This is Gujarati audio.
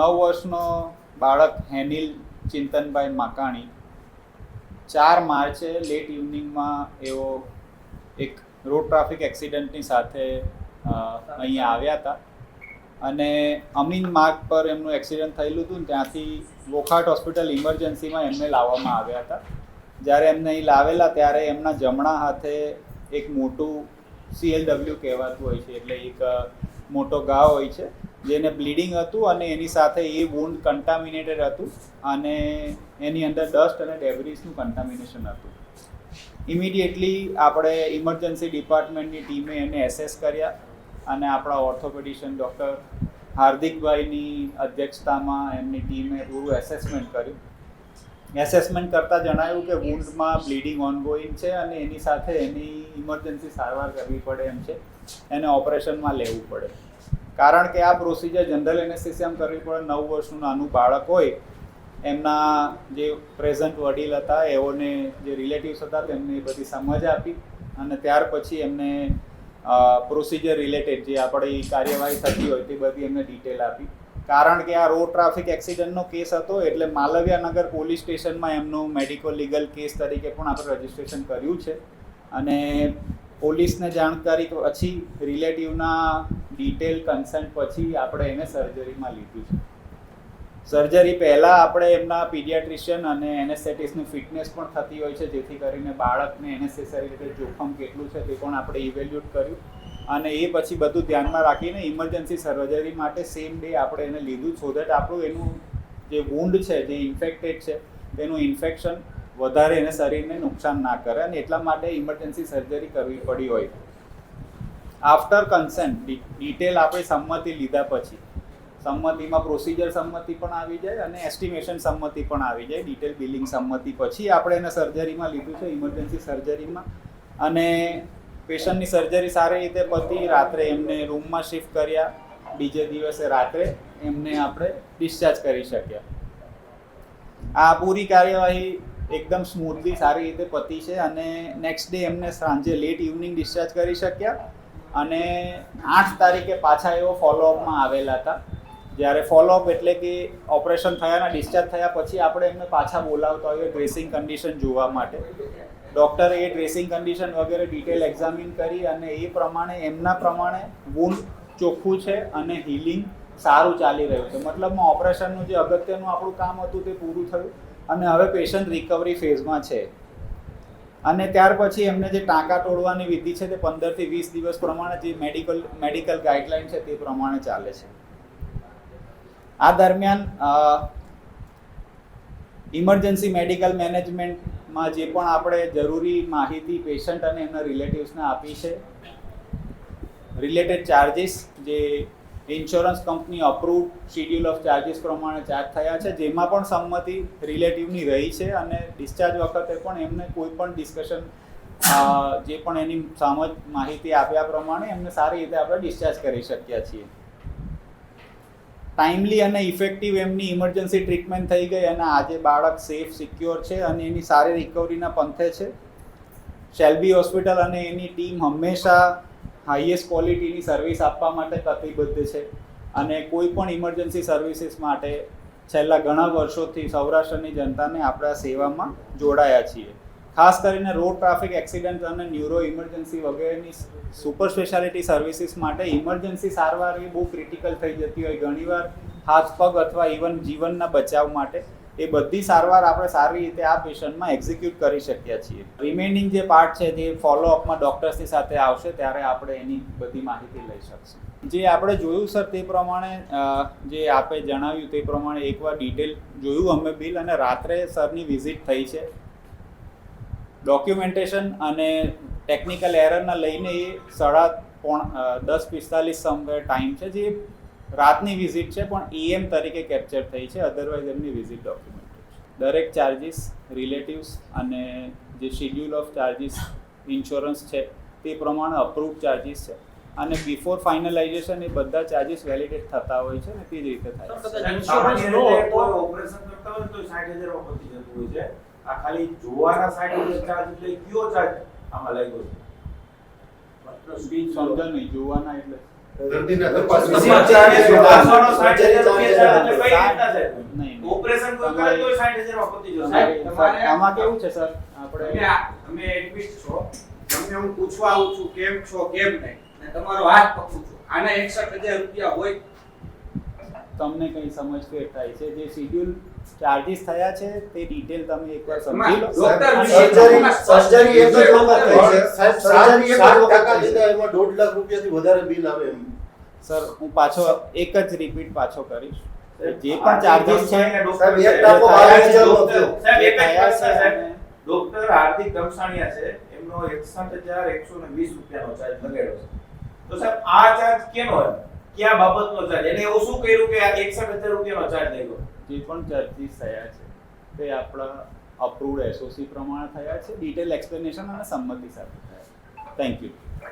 નવ વર્ષનો બાળક હેનિલ ચિંતનભાઈ માકાણી. ચાર માર્ચે લેટ ઇવનિંગમાં એઓ એક રોડ ટ્રાફિક એક્સિડન્ટની સાથે અહીંયા આવ્યા હતા. અને અમીન માર્ગ પર એમનું એક્સિડન્ટ થયેલું હતું ત્યાંથી વોખાટ હોસ્પિટલ ઇમરજન્સીમાં એમને લાવવામાં આવ્યા હતા. જ્યારે એમને અહીં લાવેલા ત્યારે એમના જમણા હાથે એક મોટું સીએલડબલ્યુ કહેવાતું હોય છે, એટલે એક મોટો ઘા હોય છે. જેને બ્લીડિંગ હતું અને એની સાથે એ વુન્ડ કન્ટામિનેટેડ હતું અને એની અંદર ડસ્ટ અને ડેબ્રિસનું કન્ટામિનેશન હતું. ઇમિડિયેટલી આપણે ઇમરજન્સી ડિપાર્ટમેન્ટની ટીમે એને એસેસ કર્યા અને આપણા ઓર્થોપેડિશિયન ડૉક્ટર હાર્દિકભાઈની અધ્યક્ષતામાં એમની ટીમે પૂરું એસેસમેન્ટ કર્યું. એસેસમેન્ટ કરતાં જણાવ્યું કે વુન્ડમાં બ્લીડિંગ ઓનગોઈંગ છે અને એની સાથે એની ઇમરજન્સી સારવાર કરવી પડે એમ છે. એને ઓપરેશનમાં લેવું પડે. કારણ કે આ પ્રોસિજર જનરલ એનેસ્થિસિયામ કરવી પડે. નવ વર્ષનું નાનું બાળક હોય, એમના જે પ્રેઝન્ટ વડીલ હતા, એઓને જે રિલેટિવ્સ હતા, તેમને બધી સમજ આપી અને ત્યાર પછી એમને પ્રોસિજર રિલેટેડ જે આપણી કાર્યવાહી થતી હોય તે બધી એમને ડિટેલ આપી. કારણ કે આ રોડ ટ્રાફિક એક્સિડન્ટનો કેસ હતો, એટલે માલવ્યાનગર પોલીસ સ્ટેશનમાં એમનું મેડિકો લીગલ કેસ તરીકે પણ આપણે રજીસ્ટ્રેશન કર્યું છે. અને પોલીસને જાણકારી પછી રિલેટિવના ડિટેલ કન્સન્ટ પછી આપણે એને સર્જરીમાં લીધું છે. સર્જરી પહેલાં આપણે એમના પીડિયાટ્રિશિયન અને એનેસ્થેટિસની ફિટનેસ પણ થતી હોય છે, જેથી કરીને બાળકને એનેસેસરી રીતે જોખમ કેટલું છે તે પણ આપણે ઇવેલ્યુટ કર્યું. અને એ પછી બધું ધ્યાનમાં રાખીને ઇમરજન્સી સર્જરી માટે સેમ ડે આપણે એને લીધું સો દેટ આપણું એનું જે વુન્ડ છે, જે ઇન્ફેક્ટેડ છે, તેનું ઇન્ફેક્શન વધારે એને શરીરને નુકસાન ના કરે અને એટલા માટે ઇમરજન્સી સર્જરી કરવી પડી હોય. આફ્ટર કન્સેન્ટ ડિટેલ આપણે સંમતિ લીધા પછી. સંમતિમાં પ્રોસિજર સંમતિ પણ આવી જાય અને એસ્ટિમેશન સંમતિ પણ આવી જાય. ડિટેલ બિલિંગ સંમતિ પછી આપણે એને સર્જરીમાં લીધું છે ઇમરજન્સી સર્જરીમાં અને પેશન્ટની સર્જરી સારી રીતે પતી, રાત્રે એમને રૂમમાં શિફ્ટ કર્યા. બીજે દિવસે રાત્રે એમને આપણે ડિસ્ચાર્જ કરી શક્યા. આ પૂરી કાર્યવાહી એકદમ સ્મૂથલી સારી રીતે પતી છે અને નેક્સ્ટ ડે એમને સાંજે લેટ ઇવનિંગ ડિસ્ચાર્જ કરી શક્યા અને આઠ તારીખે પાછા એવો ફોલોઅપમાં આવેલા હતા. જ્યારે ફોલોઅપ એટલે કે ઓપરેશન થયાના ડિસ્ચાર્જ થયા પછી આપણે એમને પાછા બોલાવતા હોઈએ ડ્રેસિંગ કન્ડિશન જોવા માટે. ડૉક્ટરે એ ડ્રેસિંગ કન્ડિશન વગેરે ડિટેલ એક્ઝામિન કરી અને એ પ્રમાણે, એમના પ્રમાણે વુન્ડ ચોખ્ખું છે અને હિલિંગ સારું ચાલી રહ્યું છે. મતલબમાં ઓપરેશનનું જે અગત્યનું આપણું કામ હતું તે પૂરું થયું. અને હવે પેશન્ટ રિકવરી ફેઝમાં છે. અને ત્યાર પછી એમને જે ટાંકા તોડવાની વિધિ છે તે પંદરથી વીસ દિવસ પ્રમાણે જે મેડિકલ મેડિકલ ગાઈડલાઈન છે તે પ્રમાણે ચાલે છે. આ દરમિયાન ઇમરજન્સી મેડિકલ મેનેજમેન્ટમાં જે પણ આપણે જરૂરી માહિતી પેશન્ટ અને એમના રિલેટિવ્સને આપી છે. રિલેટેડ ચાર્જિસ જે insurance company approve schedule of charges પ્રમાણે ચાર્જ થયા છે, જેમાં પણ સંમતિ રિલેટિવની રહી છે અને ડિસ્ચાર્જ વખતે પણ એમને કોઈ પણ ડિસ્કશન જે પણ એની સમજ માહિતી આપ્યા પ્રમાણે એમને સારી રીતે આપણે ડિસ્ચાર્જ કરી શક્યા છીએ. ટાઈમલી અને ઇફેક્ટિવ એમની ઇમરજન્સી ટ્રીટમેન્ટ થઈ ગઈ અને આજે બાળક સેફ સિક્યોર છે અને એની સારી રિકવરીના પંથે છે. શેલ્બી હોસ્પિટલ અને એની ટીમ હંમેશા હાઈએસ્ટ ક્વોલિટીની સર્વિસ આપવા માટે કટિબદ્ધ છે. અને કોઈ પણ ઇમરજન્સી સર્વિસીસ માટે છેલ્લા ઘણા વર્ષોથી સૌરાષ્ટ્રની જનતાને આપણા સેવામાં જોડાયા છીએ. ખાસ કરીને રોડ ટ્રાફિક એક્સિડન્ટ અને ન્યુરો ઇમરજન્સી વગેરેની સુપર સ્પેશિયાલિટી સર્વિસીસ માટે ઇમરજન્સી સારવાર એ બહુ ક્રિટિકલ થઈ જતી હોય. ઘણીવાર હાથ પગ અથવા ઇવન જીવનના બચાવ માટે એ બધી સારવાર આપણે સારી રીતે આ પેશન્ટમાં એક્ઝિક્યુટ કરી શકીએ છીએ. રિમેનિંગ જે પાર્ટ છે તે ફોલોઅપમાં ડૉક્ટર્સની સાથે આવશે, ત્યારે આપણે એની બધી માહિતી લઈ શકશું. જે આપણે જોયું સર તે પ્રમાણે જે આપે જણાવ્યું તે પ્રમાણે એકવાર ડિટેલ જોયું અમે બિલ અને રાત્રે સરની વિઝિટ થઈ છે. ડોક્યુમેન્ટેશન અને ટેકનિકલ એરરના લઈને એ સાડા પોણ દસ પિસ્તાલીસ સમવેર ટાઈમ છે, જે રાતની વિઝિટ છે પણ એએમ તરીકે કેપ્ચર થઈ છે અધરવાઇઝ એમની વિઝિટ ડોક્યુમેન્ટ દરેક ચાર્જિસ રિલેટિવ્સ અને જે શિડ્યુલ ઓફ ચાર્જિસ ઇન્સ્યોરન્સ છે તે પ્રમાણે અપ્રૂવ ચાર્જિસ છે. અને બિફોર ફાઇનલાઇઝેશન એ બધા ચાર્જિસ વેલિડેટ થતા હોય છે ને તે જ રીતે થાય છે. કદાચ સામાન્ય insurance નો રીતે કોઈ હતો. ઓપરેશન કરતા હોય ને તો 60,000 માં પતી જતું હોય છે. આ ખાલી જોવાના એટલે. દર્દીને તપાસ તપાસ વિશે ચાર્જ ચાર્જ તપાસવાનો સર્જરી 60,000 રૂપિયા ચાર્જ એટલે કઈ કરે તોય 60000 માં પતી જશે તમારે- તમારે- આમાં કેવું છે સર? આપણે તમે એડમિટ છો તમને હું પૂછવા આવું છું કેમ છો કેમ નહીં? અને તમારો હાથ પકડું છું. આના 61000 રૂપિયા હોય. તમને કઈ સમજ કે થાય છે? જે શિડ્યુલ ચાર્જીસ થયા છે તે ડિટેલ તમે એકવાર સમજી લો. સર્જરી સર્જરી એક જ વખત થઈ છે. સાહેબ સર્જરી એક જ વખત. લીધા એમાં દોઢ લાખ રૂપિયાથી વધારે બિલ આવે એમ સર હું પાછો એક જ રિપીટ પાછો કરીશ. જે પણ ચાર્જીસ છે સાહેબ, એક ટાંકો બાર હજાર નો થયો. સાહેબ એક જ સાહેબ. ડોક્ટર હાર્દિક ગમસાણિયા છે એમનો 61120 રૂપિયાનો ચાર્જ લગાડ્યો છે. તો સાહેબ આ ચાર્જ કેનો એમ કયા બાબતનો ચાર્જ એને એવું શું કર્યું કે આ 61000 રૂપિયાનો ચાર્જ ગયો જે પણ ચાર્જીસ થયા છે, તે આપણા અપ્રુવડ એસઓસી પ્રમાણે થયા છે ડિટેલ એક્સપ્લેનેશન અને સંમતિ સાથે થયા થેન્ક યુ